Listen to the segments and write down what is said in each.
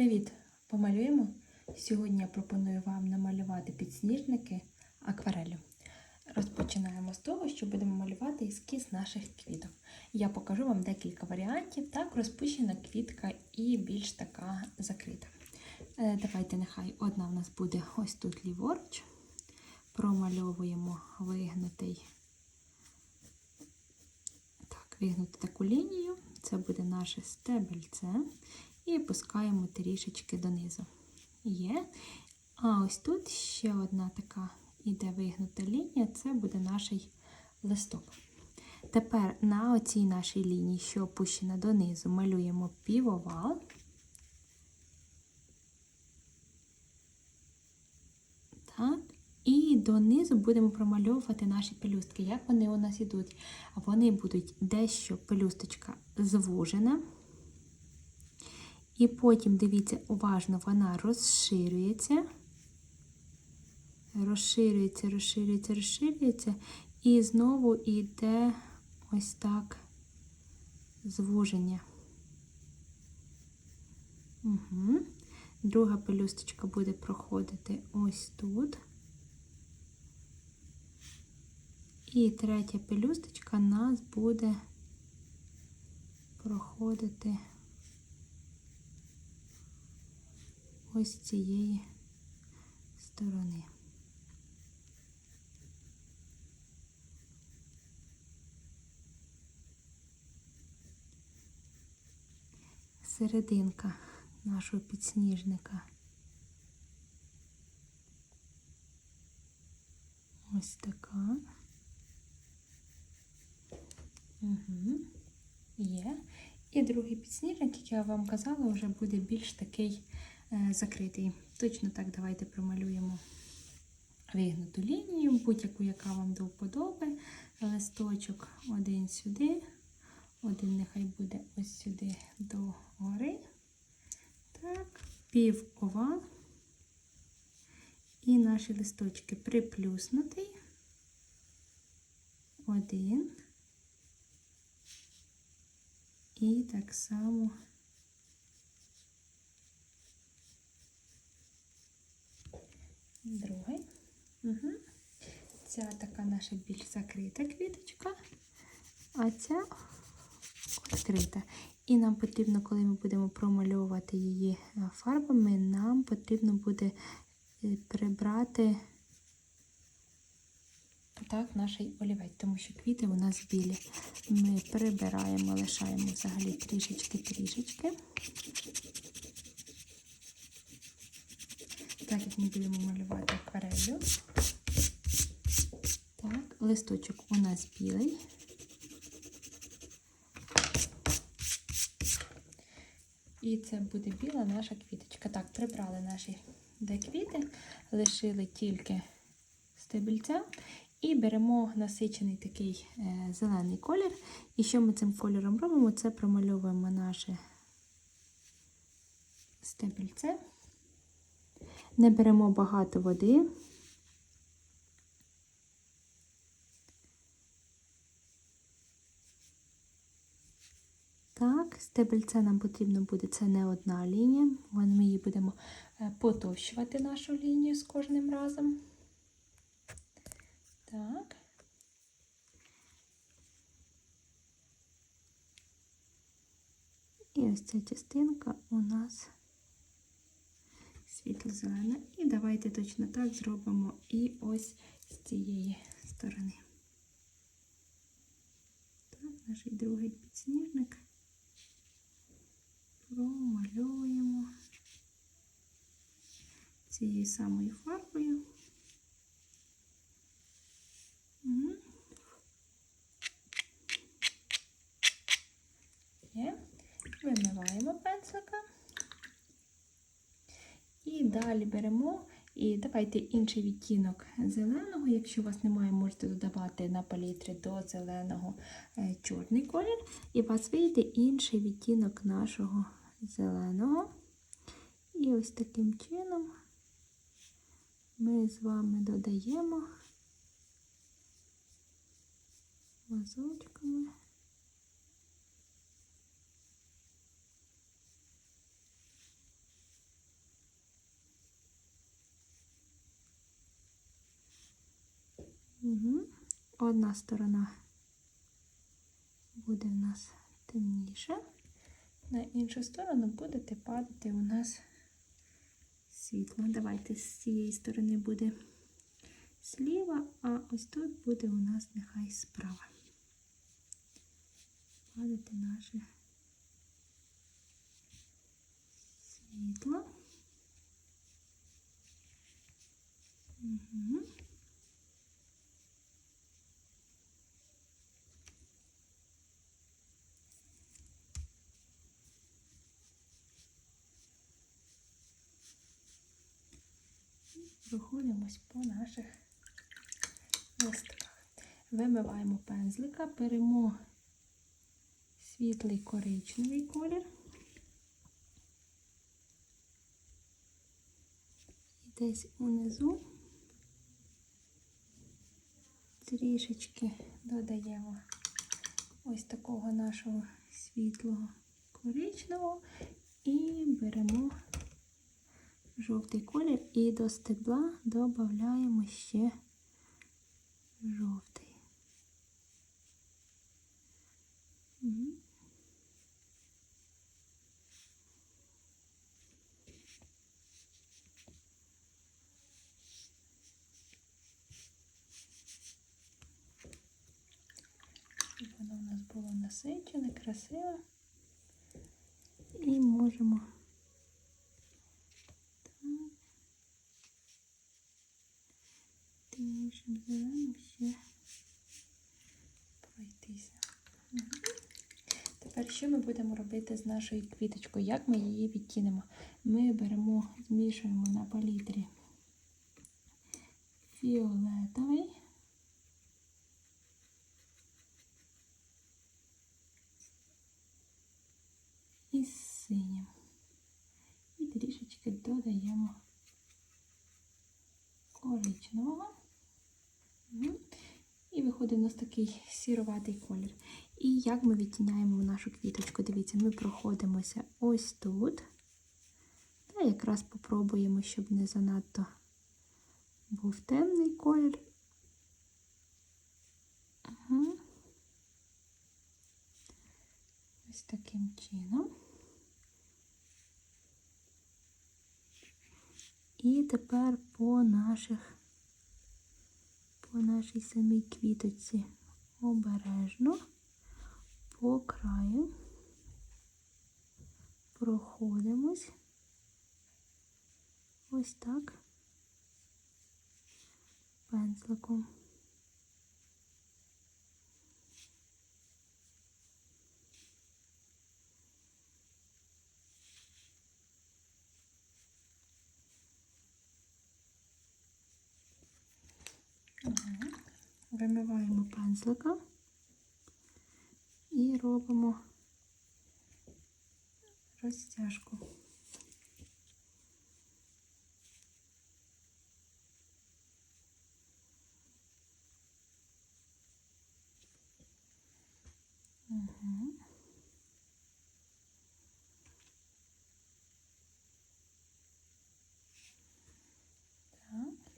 Привіт! Помалюємо? Сьогодні я пропоную вам намалювати підсніжники акварелю. Розпочинаємо з того, що будемо малювати ескіз наших квіток. Я покажу вам декілька варіантів, так, розпущена квітка і більш така закрита. Е, Давайте, нехай одна в нас буде ось тут ліворуч. Промальовуємо вигнутий, так, вигнути таку лінію. Це буде наше стебельце. І опускаємо трішечки донизу. Є. А ось тут ще одна така іде вигнута лінія, це буде наш листок. Тепер на оцій нашій лінії, що опущена донизу, малюємо півовал. Так. І донизу будемо промальовувати наші пелюстки. Як вони у нас йдуть? Вони будуть дещо пелюсточка звужена. І потім, дивіться, уважно, вона розширюється, розширюється, розширюється, розширюється, і знову йде ось так звуження. Угу. Друга пелюсточка буде проходити ось тут. І третя пелюсточка нас буде проходити. Ось цієї сторони. Серединка нашого підсніжника. Ось така. Угу. Є. І другий підсніжник, як я вам казала, вже буде більш такий закритий. Точно так давайте промалюємо вигнуту лінію, будь-яку, яка вам до вподоби. Листочок один сюди, один нехай буде ось сюди до гори. Так, пів овал. І наші листочки приплюснутий. Один. І так само. Другий. Угу. Ця така наша більш закрита квіточка, а ця відкрита. І нам потрібно, коли ми будемо промальовувати її е, фарбами, нам потрібно буде е, прибрати так, наш олівець, тому що квіти у нас білі. Ми прибираємо, лишаємо взагалі трішечки-трішечки. Так як ми будемо малювати акварелью. Так, листочок у нас білий. І це буде біла наша квіточка. Так, прибрали наші де квіти, лишили тільки стебельця. І беремо насичений такий е, зелений колір. І що ми цим кольором робимо? Це промальовуємо наше стебельце не беремо багато води. Так, стебельце нам потрібно буде, це не одна лінія. Ми її будемо е, потовщувати нашу лінію з кожним разом. Так. І ось ця частинка у нас світло-зелена. І давайте точно так зробимо і ось з цієї сторони. Так, наш другий підсніжник промальовуємо цією самою фарбою. Є. Вимиваємо пензлика. І далі беремо і давайте інший відтінок зеленого. Якщо у вас немає, можете додавати на палітрі до зеленого е, чорний колір. І у вас вийде інший відтінок нашого зеленого. І ось таким чином ми з вами додаємо мазочками. Одна сторона буде в нас темніша, на іншу сторону буде падати у нас світло. Давайте з цієї сторони буде зліва, а ось тут буде у нас нехай справа. Падати наше світло. Угу. Проходимось по наших листках. Вимиваємо пензлика, беремо світлий коричневий колір. І десь унизу трішечки додаємо ось такого нашого світлого коричневого і беремо жовтий колір і до стебла додаємо ще жовтий. Воно у нас було насичене, красиве. І можемо темнішим зеленим ще пройтися. Тепер що ми будемо робити з нашою квіточкою? Як ми її відтінемо? Ми беремо, змішуємо на палітрі фіолетовий. І синім. І трішечки додаємо коричневого. І виходить у нас такий сіроватий колір. І як ми відтіняємо нашу квіточку? Дивіться, ми проходимося ось тут. Та якраз попробуємо, щоб не занадто був темний колір. Угу. Ось таким чином. І тепер по наших, по нашій самій квіточці. Обережно по краю. Проходимось. Ось так. Пензликом. Вимиваємо пензлика і робимо розтяжку. Мгм. Так.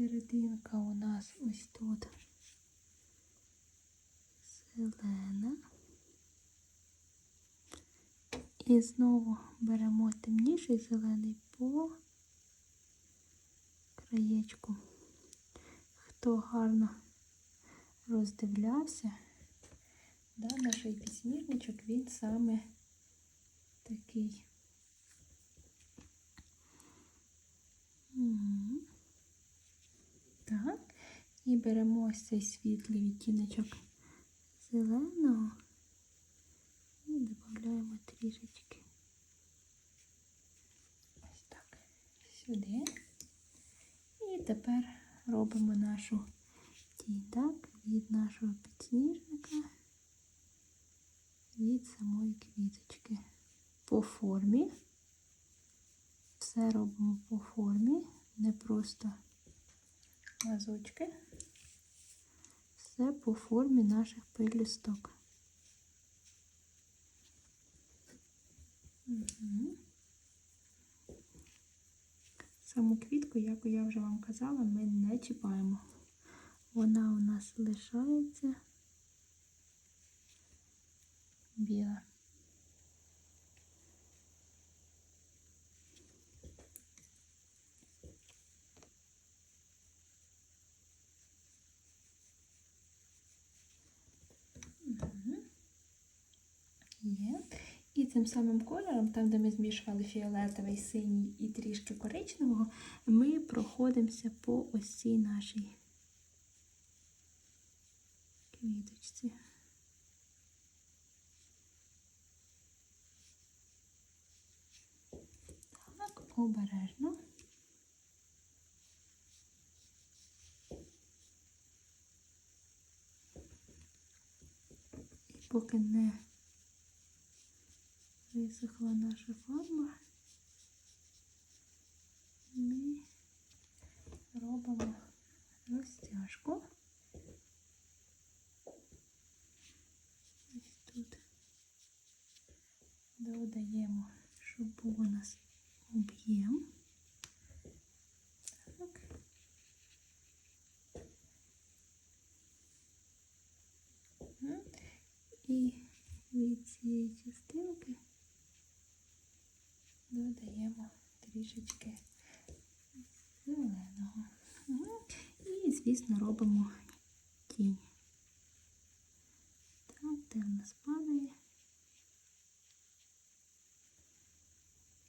Серединка у нас ось тут зелена. І знову беремо темніший зелений по краєчку. Хто гарно роздивлявся, да, наш підсніжничок, він саме такий. Мгм. І беремо ось цей світлий відтіночок зеленого і додаємо трішечки. Ось так. Сюди. І тепер робимо нашу тінь від нашого підсніжника, від самої квіточки. По формі. Все робимо по формі, не просто мазочки. Все по формі наших пелюсток. Угу. Саму квітку, як я вже вам казала, ми не чіпаємо. Вона у нас лишається біла. Мгм. Є. І цим самим кольором, там, де ми змішували фіолетовий, синій і трішки коричневого, ми проходимося по ось цій нашій квіточці. Так, обережно. І поки не висохла наша фарма, ми робимо розтяжку. Ось тут додаємо, щоб був у нас об'єм. Так. Мгм. І від цієї частинки додаємо трішечки зеленого. І, звісно, робимо тінь. Так, де в нас падає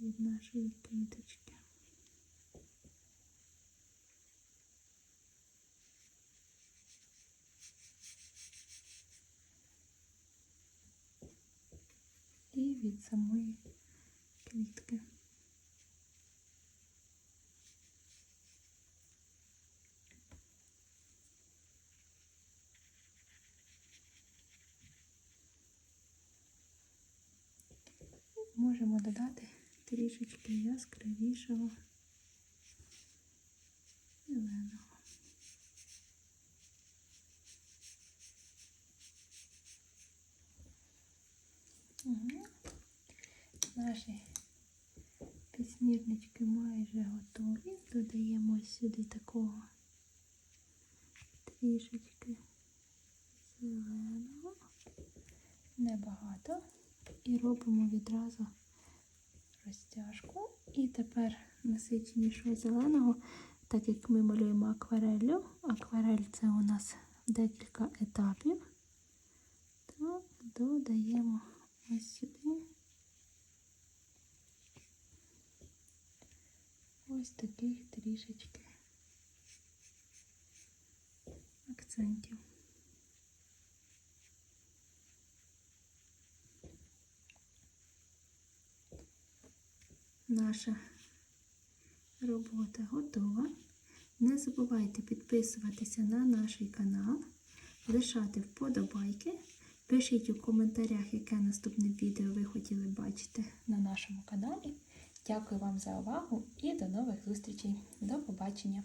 від нашої квіточки. І від самої квітки. Можемо додати трішечки яскравішого зеленого. Угу. Наші підсніжнички майже готові. Додаємо сюди такого трішечки зеленого, небагато. І робимо відразу розтяжку. І тепер насиченішого зеленого, так як ми малюємо аквареллю. Акварель це у нас декілька етапів. Так, додаємо ось сюди. Ось таких трішечки акцентів. Наша робота готова. Не забувайте підписуватися на наш канал, лишати вподобайки. Пишіть у коментарях, яке наступне відео ви хотіли бачити на нашому каналі. Дякую вам за увагу і до нових зустрічей. До побачення!